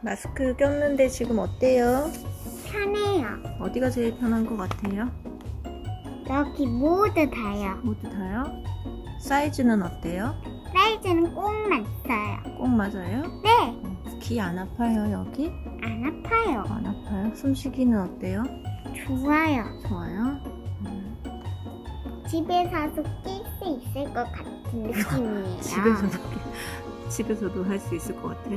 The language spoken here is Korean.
마스크 꼈는데 지금 어때요? 편해요. 어디가 제일 편한 것 같아요? 여기 모두 다요. 모두 다요? 사이즈는 어때요? 사이즈는 꼭 맞아요. 꼭 맞아요? 네, 귀 안 아파요 여기? 안 아파요. 안 아파요? 숨쉬기는 어때요? 좋아요. 좋아요? 음, 집에서도 낄 수 있을 것 같은 느낌이에요. 집에서도 집에서도 할 수 있을 것 같아.